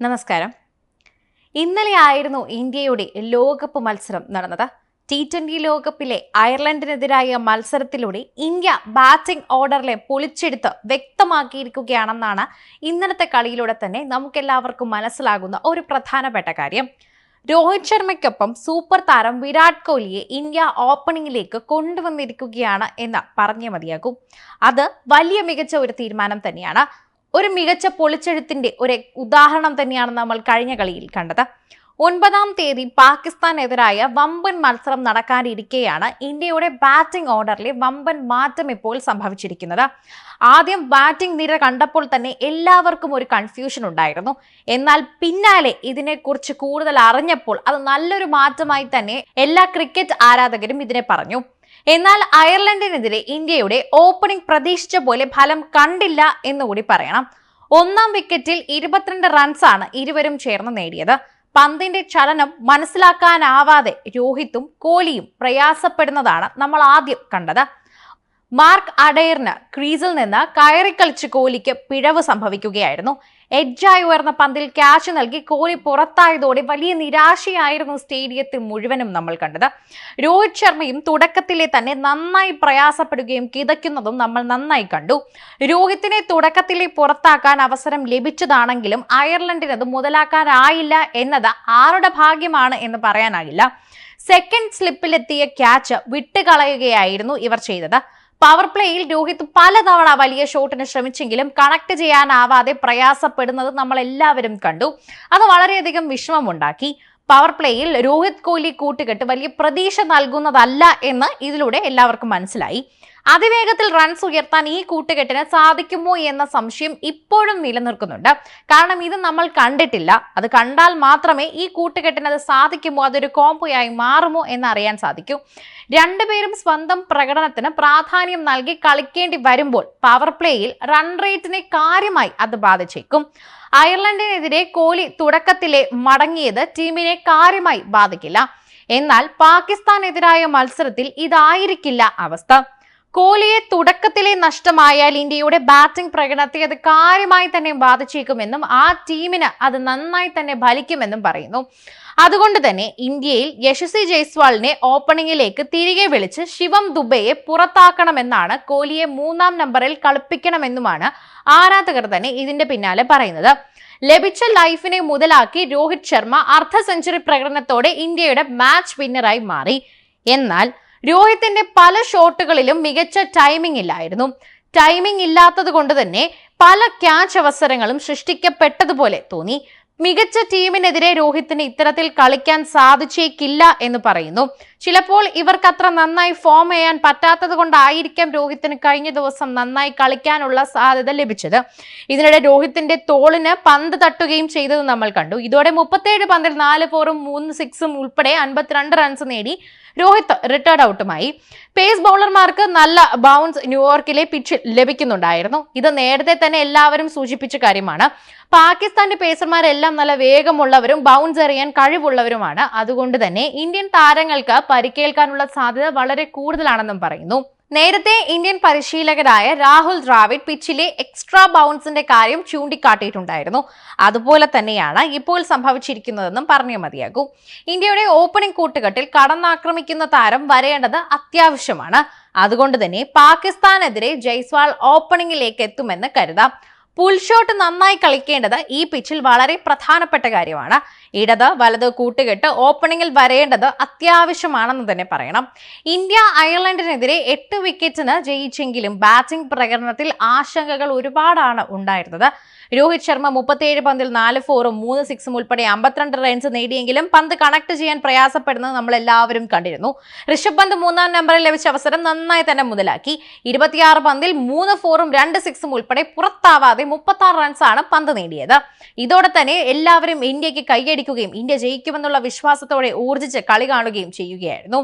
നമസ്കാരം. ഇന്നലെ ആയിരുന്നു ഇന്ത്യയുടെ ലോകകപ്പ് മത്സരം നടന്നത്. ടി ട്വന്റി ലോകകപ്പിലെ അയർലൻഡിനെതിരായ മത്സരത്തിലൂടെ ഇന്ത്യ ബാറ്റിംഗ് ഓർഡറിലെ പൊളിച്ചെടുത്ത് വ്യക്തമാക്കിയിരിക്കുകയാണെന്നാണ് ഇന്നലത്തെ കളിയിലൂടെ തന്നെ നമുക്കെല്ലാവർക്കും മനസ്സിലാകുന്ന ഒരു പ്രധാനപ്പെട്ട കാര്യം. രോഹിത് ശർമ്മയ്ക്കൊപ്പം സൂപ്പർ താരം വിരാട് കോഹ്ലിയെ ഇന്ത്യ ഓപ്പണിംഗിലേക്ക് കൊണ്ടുവന്നിരിക്കുകയാണ് എന്ന് പറഞ്ഞേ മതിയാകും. അത് വലിയ മികച്ച ഒരു തീരുമാനം തന്നെയാണ്. ഒരു മികച്ച പൊളിച്ചെഴുത്തിന്റെ ഒരു ഉദാഹരണം തന്നെയാണ് നമ്മൾ കഴിഞ്ഞ കളിയിൽ കണ്ടത്. ഒൻപതാം തീയതി പാകിസ്ഥാനെതിരായ വമ്പൻ മത്സരം നടക്കാനിരിക്കെയാണ് ഇന്ത്യയുടെ ബാറ്റിംഗ് ഓർഡറിലെ വമ്പൻ മാറ്റം ഇപ്പോൾ സംഭവിച്ചിരിക്കുന്നത്. ആദ്യം ബാറ്റിംഗ് നിര കണ്ടപ്പോൾ തന്നെ എല്ലാവർക്കും ഒരു കൺഫ്യൂഷൻ ഉണ്ടായിരുന്നു. എന്നാൽ പിന്നാലെ ഇതിനെക്കുറിച്ച് കൂടുതൽ അറിഞ്ഞപ്പോൾ അത് നല്ലൊരു മാറ്റമായി തന്നെ എല്ലാ ക്രിക്കറ്റ് ആരാധകരും ഇതിനെ പറഞ്ഞു. എന്നാൽ അയർലൻഡിനെതിരെ ഇന്ത്യയുടെ ഓപ്പണിംഗ് പ്രതീക്ഷിച്ച പോലെ ഫലം കണ്ടില്ല എന്നുകൂടി പറയണം. ഒന്നാം വിക്കറ്റിൽ ഇരുപത്തിരണ്ട് റൺസാണ് ഇരുവരും ചേർന്ന് നേടിയത്. പന്തിന്റെ ചലനം മനസ്സിലാക്കാനാവാതെ രോഹിത്തും കോഹ്ലിയും പ്രയാസപ്പെടുന്നതാണ് നമ്മൾ ആദ്യം കണ്ടത്. മാർക്ക് അഡയറിന് ക്രീസിൽ നിന്ന് കയറിക്കളിച്ച് കോഹ്ലിക്ക് പിഴവ് സംഭവിക്കുകയായിരുന്നു. എഡ്ജായി ഉയർന്ന പന്തിൽ ക്യാച്ച് നൽകി കോഹ്ലി പുറത്തായതോടെ വലിയ നിരാശയായിരുന്നു സ്റ്റേഡിയത്തിൽ മുഴുവനും നമ്മൾ കണ്ടത്. രോഹിത് ശർമ്മയും തുടക്കത്തിലെ തന്നെ നന്നായി പ്രയാസപ്പെടുകയും കിതയ്ക്കുന്നതും നമ്മൾ നന്നായി കണ്ടു. രോഹിത്തിനെ തുടക്കത്തിലെ പുറത്താക്കാൻ അവസരം ലഭിച്ചതാണെങ്കിലും അയർലൻഡിന് അത് മുതലാക്കാനായില്ല എന്നത് ആരുടെ ഭാഗ്യമാണ് എന്ന് പറയാനാകില്ല. സെക്കൻഡ് സ്ലിപ്പിലെത്തിയ ക്യാച്ച് വിട്ടുകളയുകയായിരുന്നു ഇവർ ചെയ്തത്. പവർ പ്ലേയിൽ രോഹിത് പലതവണ വലിയ ഷോട്ടിന് ശ്രമിച്ചെങ്കിലും കണക്ട് ചെയ്യാനാവാതെ പ്രയാസപ്പെടുന്നത് നമ്മൾ എല്ലാവരും കണ്ടു. അത് വളരെയധികം വിഷമമുണ്ടാക്കി. പവർ പ്ലേയിൽ രോഹിത് കോഹ്ലി കൂട്ടുകെട്ട് വലിയ പ്രതീക്ഷ നൽകുന്നതല്ല എന്ന് ഇതിലൂടെ എല്ലാവർക്കും മനസ്സിലായി. അതിവേഗത്തിൽ റൺസ് ഉയർത്താൻ ഈ കൂട്ടുകെട്ടിന് സാധിക്കുമോ എന്ന സംശയം ഇപ്പോഴും നിലനിൽക്കുന്നുണ്ട്. കാരണം ഇത് നമ്മൾ കണ്ടിട്ടില്ല. അത് കണ്ടാൽ മാത്രമേ ഈ കൂട്ടുകെട്ടിന് അത് സാധിക്കുമോ അതൊരു കോംബോയായി മാറുമോ എന്ന് അറിയാൻ സാധിക്കൂ. രണ്ടുപേരും സ്വന്തം പ്രകടനത്തിന് പ്രാധാന്യം നൽകി കളിക്കേണ്ടി വരുമ്പോൾ പവർ പ്ലേയിൽ റൺ റേറ്റിനെ കാര്യമായി അത് ബാധിച്ചേക്കും. അയർലൻഡിനെതിരെ കോഹ്ലി തുടക്കത്തിലെ മടങ്ങിയത് ടീമിനെ കാര്യമായി ബാധിക്കില്ല. എന്നാൽ പാകിസ്ഥാനെതിരായ മത്സരത്തിൽ ഇതായിരിക്കില്ല അവസ്ഥ. കോഹ്ലിയെ തുടക്കത്തിലെ നഷ്ടമായാൽ ഇന്ത്യയുടെ ബാറ്റിംഗ് പ്രകടനത്തെ അത് കാര്യമായി തന്നെ ബാധിച്ചേക്കുമെന്നും ആ ടീമിന് അത് നന്നായി തന്നെ ഫലിക്കുമെന്നും പറയുന്നു. അതുകൊണ്ട് തന്നെ ഇന്ത്യയിൽ യശസ്വി ജയ്സ്വാളിനെ ഓപ്പണിംഗിലേക്ക് തിരികെ വിളിച്ച് ശിവം ദുബയെ പുറത്താക്കണമെന്നാണ് കോഹ്ലിയെ മൂന്നാം നമ്പറിൽ കളിപ്പിക്കണമെന്നുമാണ് ആരാധകർ തന്നെ ഇതിന്റെ പിന്നാലെ പറയുന്നത്. ലഭിച്ച ലൈഫിനെ മുതലാക്കി രോഹിത് ശർമ്മ അർദ്ധ സെഞ്ചുറി പ്രകടനത്തോടെ ഇന്ത്യയുടെ മാച്ച് വിന്നറായി മാറി. എന്നാൽ രോഹിത്തിന്റെ പല ഷോട്ടുകളിലും മികച്ച ടൈമിംഗ് ഇല്ലായിരുന്നു. ടൈമിംഗ് ഇല്ലാത്തത് കൊണ്ട് തന്നെ പല ക്യാച്ച് അവസരങ്ങളും സൃഷ്ടിക്കപ്പെട്ടതുപോലെ തോന്നി. മികച്ച ടീമിനെതിരെ രോഹിത്തിന് ഇത്തരത്തിൽ കളിക്കാൻ സാധിച്ചേക്കില്ല എന്ന് പറയുന്നു. ചിലപ്പോൾ ഇവർക്ക് അത്ര നന്നായി ഫോം ചെയ്യാൻ പറ്റാത്തത് കൊണ്ടായിരിക്കാം രോഹിത്തിന് കഴിഞ്ഞ ദിവസം നന്നായി കളിക്കാനുള്ള സാധ്യത ലഭിച്ചത്. ഇതിനിടെ രോഹിത്തിന്റെ തോളിന് പന്ത് തട്ടുകയും ചെയ്തത് നമ്മൾ കണ്ടു. ഇതോടെ മുപ്പത്തേഴ് പന്തിൽ നാല് ഫോറും മൂന്ന് സിക്സും ഉൾപ്പെടെ അൻപത്തിരണ്ട് റൺസ് നേടി. രോഹിത് റിട്ടേർഡ് ഔട്ടുമായി പേസ് ബൗളർമാർക്ക് നല്ല ബൗൺസ് ന്യൂയോർക്കിലെ പിച്ചിൽ ലഭിക്കുന്നുണ്ടായിരുന്നു. ഇത് നേരത്തെ തന്നെ എല്ലാവരും സൂചിപ്പിച്ച കാര്യമാണ്. പാകിസ്ഥാന്റെ പേസർമാരെല്ലാം നല്ല വേഗമുള്ളവരും ബൗൺസ് എറിയാൻ കഴിവുള്ളവരുമാണ്. അതുകൊണ്ട് തന്നെ ഇന്ത്യൻ താരങ്ങൾക്ക് പരിക്കേൽക്കാനുള്ള സാധ്യത വളരെ കൂടുതലാണെന്നും പറയുന്നു. നേരത്തെ ഇന്ത്യൻ പരിശീലകരായ രാഹുൽ ദ്രാവിഡ് പിച്ചിലെ എക്സ്ട്രാ ബൗൺസിന്റെ കാര്യം ചൂണ്ടിക്കാട്ടിയിട്ടുണ്ടായിരുന്നു. അതുപോലെ തന്നെയാണ് ഇപ്പോൾ സംഭവിച്ചിരിക്കുന്നതെന്നും പറഞ്ഞു മതിയാകൂ. ഇന്ത്യയുടെ ഓപ്പണിംഗ് കൂട്ടുകെട്ടിൽ കടന്നാക്രമിക്കുന്ന താരം വരേണ്ടത് അത്യാവശ്യമാണ്. അതുകൊണ്ട് തന്നെ പാകിസ്ഥാനെതിരെ ജയ്സ്വാൾ ഓപ്പണിംഗിലേക്ക് എത്തുമെന്ന് കരുതാം. പുൾ ഷോട്ട് നന്നായി കളിക്കേണ്ടത് ഈ പിച്ചിൽ വളരെ പ്രധാനപ്പെട്ട കാര്യമാണ്. ഇടത് വലത് കൂട്ടുകെട്ട് ഓപ്പണിംഗിൽ വരേണ്ടത് അത്യാവശ്യമാണെന്ന് തന്നെ പറയണം. ഇന്ത്യ അയർലൻഡിനെതിരെ എട്ട് വിക്കറ്റിന് ജയിച്ചെങ്കിലും ബാറ്റിംഗ് പ്രകടനത്തിൽ ആശങ്കകൾ ഒരുപാടാണ് ഉണ്ടായിരുന്നത്. രോഹിത് ശർമ്മ മുപ്പത്തിയേഴ് പന്തിൽ നാല് ഫോറും മൂന്ന് സിക്സും ഉൾപ്പെടെ അമ്പത്തിരണ്ട് റൺസ് നേടിയെങ്കിലും പന്ത് കണക്ട് ചെയ്യാൻ പ്രയാസപ്പെടുന്നത് നമ്മൾ എല്ലാവരും കണ്ടിരുന്നു. ഋഷഭ് പന്ത് മൂന്നാം നമ്പറിൽ ലഭിച്ച അവസരം നന്നായി തന്നെ മുതലാക്കി. ഇരുപത്തിയാറ് പന്തിൽ മൂന്ന് ഫോറും രണ്ട് സിക്സും ഉൾപ്പെടെ പുറത്താവാതെ മുപ്പത്തി ആറ് റൺസാണ് പന്ത് നേടിയത്. ഇതോടെ തന്നെ എല്ലാവരും ഇന്ത്യയ്ക്ക് കൈയടിക്കുകയും ഇന്ത്യ ജയിക്കുമെന്നുള്ള വിശ്വാസത്തോടെ ഊർജിച്ച് കളി കാണുകയും ചെയ്യുകയായിരുന്നു.